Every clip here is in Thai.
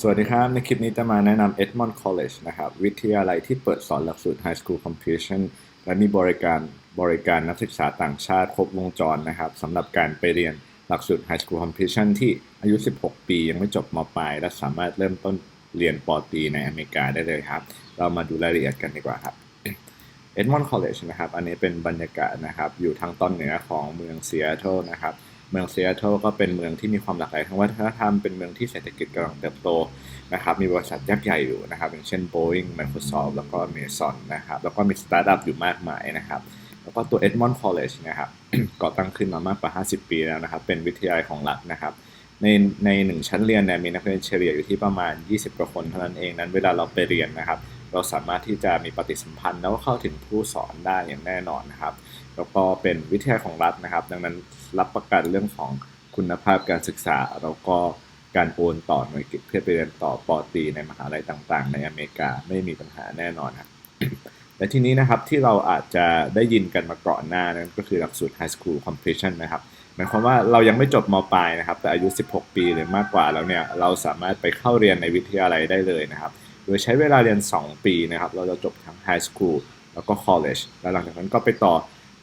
สวัสดีครับ ในคลิปนี้จะมาแนะนำ Edmond College นะครับ วิทยาลัยที่เปิดสอนหลักสูตร High School Computation และมีบริการบริการนักศึกษาต่างชาติครบวงจรนะครับสำหรับการไปเรียนหลักสูตร High School Computation ที่อายุ 16 ปี ยังไม่จบมปลาย และสามารถเริ่มต้นเรียนปอตีในอเมริกาได้เลยครับ เรามาดูรายละเอียดกันดีกว่าครับ Edmond College นะครับ อันนี้เป็นบรรยากาศนะครับ อยู่ทางตอนเหนือของเมืองเซีแอตเทิลนะครับ เมืองซีแอตเทิลก็เป็นเมืองที่มีความหลากหลายทางวัฒนธรรมเป็นเมืองที่เศรษฐกิจกำลังเติบโตนะครับมีบริษัทยักษ์ใหญ่อยู่นะครับอย่างเช่น Boeing Microsoft แล้วก็ Amazon นะครับแล้วก็มีสตาร์ทอัพอยู่มากมายนะครับแล้วก็ตัว Edmond College นะครับก่อตั้งขึ้นมามากกว่า 50 ปีแล้วนะครับเป็นวิทยาลัยของรัฐนะครับในในหนึ่งชั้นเรียนเนี่ยมีนักเรียนเฉลี่ยอยู่ที่ประมาณ 20กว่าคนเท่านั้นเองนั้นเวลาเราไปเรียนนะครับ เราสามารถที่จะมีปฏิสัมพันธ์แล้วก็เข้าถึงผู้สอนได้อย่างแน่นอนนะครับ แล้วก็เป็นวิทยาของรัฐนะครับ ดังนั้นรับประกันเรื่องของคุณภาพการศึกษา แล้วก็การโอนต่อหน่วยกิจเพื่อไปเรียนต่อปอตีในมหาลัยต่างๆ ในอเมริกาไม่มีปัญหาแน่นอนครับและทีนี้นะครับที่เราอาจจะได้ยินกันมาก่อนหน้านั้นก็คือหลักสูตร High School Completion นะครับหมายความว่าเรายังไม่จบมปลายนะครับ แต่อายุ 16 ปีหรือมากกว่าแล้วเนี่ยเราสามารถไปเข้าเรียนในวิทยาลัยได้เลยนะครับ โดยใช้เวลาเรียน 2 ปีนะครับ เราจะจบทั้ง High School แล้วก็ College แล้วหลังจากนั้นก็ไปต่อ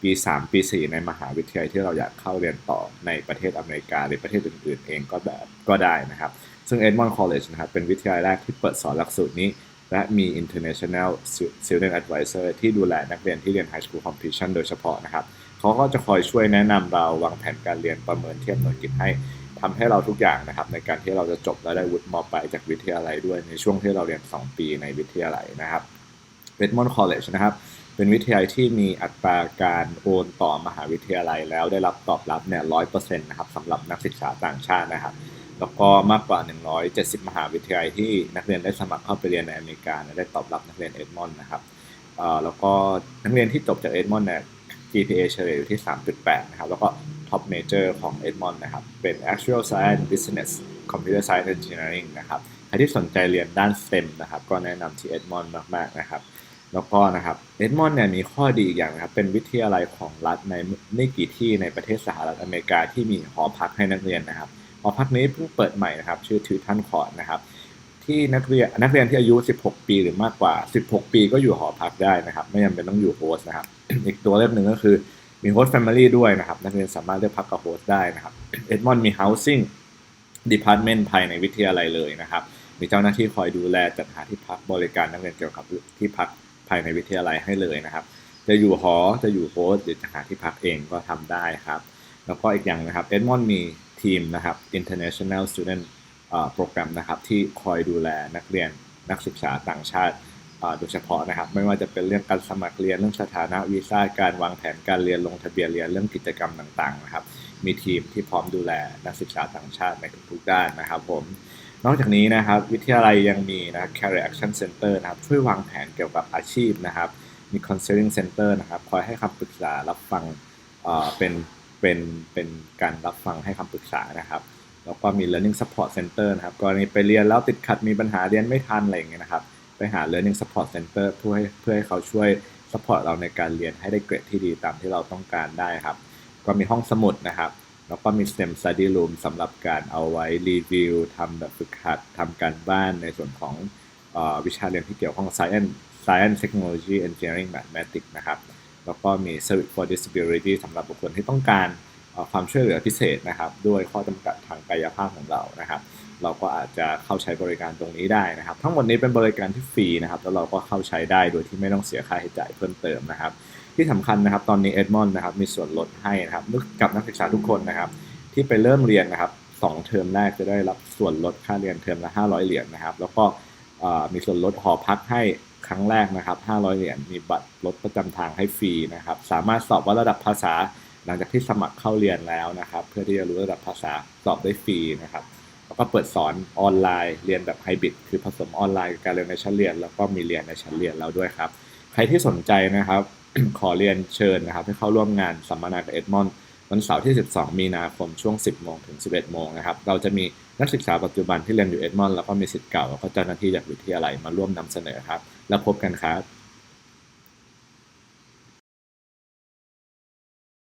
ปี 3 ปี 4 ในมหาวิทยาลัยที่เราอยากเข้าเรียนต่อในประเทศอเมริกาหรือประเทศอื่นๆ เองก็แบบก็ได้นะครับ ซึ่ง Edmond College นะครับเป็นวิทยาลัยแรกที่เปิดสอนหลักสูตรนี้ และมี International Student Advisor ที่ดูแลนักเรียนที่เรียน High School Completion โดยเฉพาะนะครับเขาก็จะคอยช่วยแนะนำเราวางแผนการเรียนประเมินเทียบหน่วยกิตให้ทำให้เราทุกอย่างนะครับในการที่เราจะจบและได้วุฒิมปลายจากวิทยาลัยด้วยในช่วงที่เราเรียน 2 ปีในวิทยาลัยนะครับ Redmond College นะครับ เป็นวิทยาลัยที่มีอัตราการโอนต่อมหาวิทยาลัยแล้วได้รับตอบรับเนี่ยร้อยเปอร์เซ็นต์นะครับสำหรับนักศึกษาต่างชาตินะครับ แล้วก็มากกว่า 170 มหาวิทยาลัยที่นักเรียนได้สมัครเข้าไปเรียนในอเมริกาได้ตอบรับนักเรียนเอ็ดมอนด์นะครับแล้วก็นักเรียนที่จบจากเอ็ดมอนด์เนี่ย GPA เฉลี่ยอยู่ที่ 3.8 นะครับ แล้วก็ Top Major ของ Edmond นด์นะครับ เป็น Actual Science Business Computer Science Engineering นะครับ ใครที่สนใจเรียนด้าน STEM นะครับ ก็แนะนำที่ Edmond มาก ๆ นะครับ แล้วก็นะครับ Edmond เนี่ยมีข้อดีอีกอย่างนะครับ เป็นวิทยาลัยของรัฐในไม่กี่ที่ในประเทศสหรัฐอเมริกาที่มีหอพักให้นักเรียนนะครับ หอพักนี้เพิ่งเปิดใหม่นะครับ ชื่อทิวทันคอร์ดนะครับ ที่นักเรียนนักเรียนที่อายุ 16 ปีหรือมากกว่า 16 ปีก็อยู่หอพักได้นะครับ ไม่จำเป็นต้องอยู่โฮสต์นะครับ อีกตัวเลือกหนึ่งก็คือมีโฮสต์แฟมิลี่ด้วยนะครับ นักเรียนสามารถเลือกพักกับโฮสต์ได้นะครับเอ็ดมอนด์มี housing department ภายในวิทยาลัยเลยนะครับ มีเจ้าหน้าที่คอยดูแลจัดหาที่พักบริการนักเรียนเกี่ยวกับที่พัก ภายในวิทยาลัยให้เลยนะครับ จะอยู่หอจะอยู่โฮสต์หรือจะหาที่พักเองก็ทำได้ครับ แล้วก็อีกอย่างนะครับเอ็ดมอนด์มีทีมนะครับ international student โปรแกรมนะครับที่คอยดูแลนักเรียนนักศึกษาต่างชาติโดยเฉพาะนะครับ ไม่ว่าจะเป็นเรื่องการสมัครเรียนเรื่องสถานะวีซ่าการวางแผนการเรียนลงทะเบียนเรียนเรื่องกิจกรรมต่างๆนะครับ มีทีมที่พร้อมดูแลนักศึกษาต่างชาติในทุกๆด้านนะครับผม นอกจากนี้นะครับวิทยาลัยยังมีนะ Career Action Center นะครับช่วยวางแผนเกี่ยวกับอาชีพนะครับ มี Counseling Center นะครับคอยให้คำปรึกษารับฟังเป็นเป็นเป็นการรับฟังให้คำปรึกษานะครับ แล้วก็มี learning support center นะครับกรณีไปเรียนแล้วติดขัดมีปัญหาเรียนไม่ทันอะไรอย่างเงี้ยนะครับ ไปหา learning support center เพื่อให้เพื่อให้เขาช่วย support เราในการเรียนให้ได้เกรดที่ดีตามที่เราต้องการได้ครับ ก็มีห้องสมุดนะครับ แล้วก็มี STEM study room สำหรับการเอาไว้รีวิวทำแบบฝึกหัดทำการบ้านในส่วนของอวิชาเรียนที่เกี่ยวข้อง science science technology engineering mathematics นะครับ แล้วก็มี service for disability สำหรับบุคคลที่ต้องการความช่วยเหลือพิเศษนะครับ ด้วยข้อจำกัดทางกายภาพของเรานะครับ เราก็อาจจะเข้าใช้บริการตรงนี้ได้นะครับ ทั้งหมดนี้เป็นบริการที่ฟรีนะครับ แล้วเราก็เข้าใช้ได้โดยที่ไม่ต้องเสียค่าใช้จ่ายเพิ่มเติมนะครับ ที่สำคัญนะครับ ตอนนี้ Edmond นะครับมีส่วนลดให้นะครับกับนักศึกษาทุกคนนะครับ ที่ไปเริ่มเรียนนะครับ2เทอมแรกจะได้รับส่วนลดค่าเรียนเทอมละ500 เหรียญนะครับ แล้วก็มีส่วนลดหอพักให้ครั้งแรกนะครับ 500 เหรียญ มีบัตรลดประจำทางให้ฟรีนะครับ สามารถสอบว่าระดับภาษาหลังจากที่สมัครเข้าเรียนแล้วนะครับ เพื่อที่จะรู้ระดับภาษาสอบได้ฟรีนะครับ แล้วก็เปิดสอนออนไลน์เรียนแบบไฮบริดคือผสมออนไลน์กับการเรียนในชั้นเรียน แล้วก็มีเรียนในชั้นเรียนแล้วด้วยครับ ใครที่สนใจนะครับ ขอเรียนเชิญนะครับให้เข้าร่วมงานสัมมนากับเอ็ดมอนด์วันเสาร์ที่ 12 มีนาคมช่วง 10 โมงถึง 11 โมงนะครับ เราจะมีนักศึกษาปัจจุบันที่เรียนอยู่เอ็ดมอนด์แล้วก็มีสิทธิ์เก่าแล้วก็เจ้าหน้าที่จากวิทยาลัยมาร่วมนำเสนอครับ แล้วพบกันครับ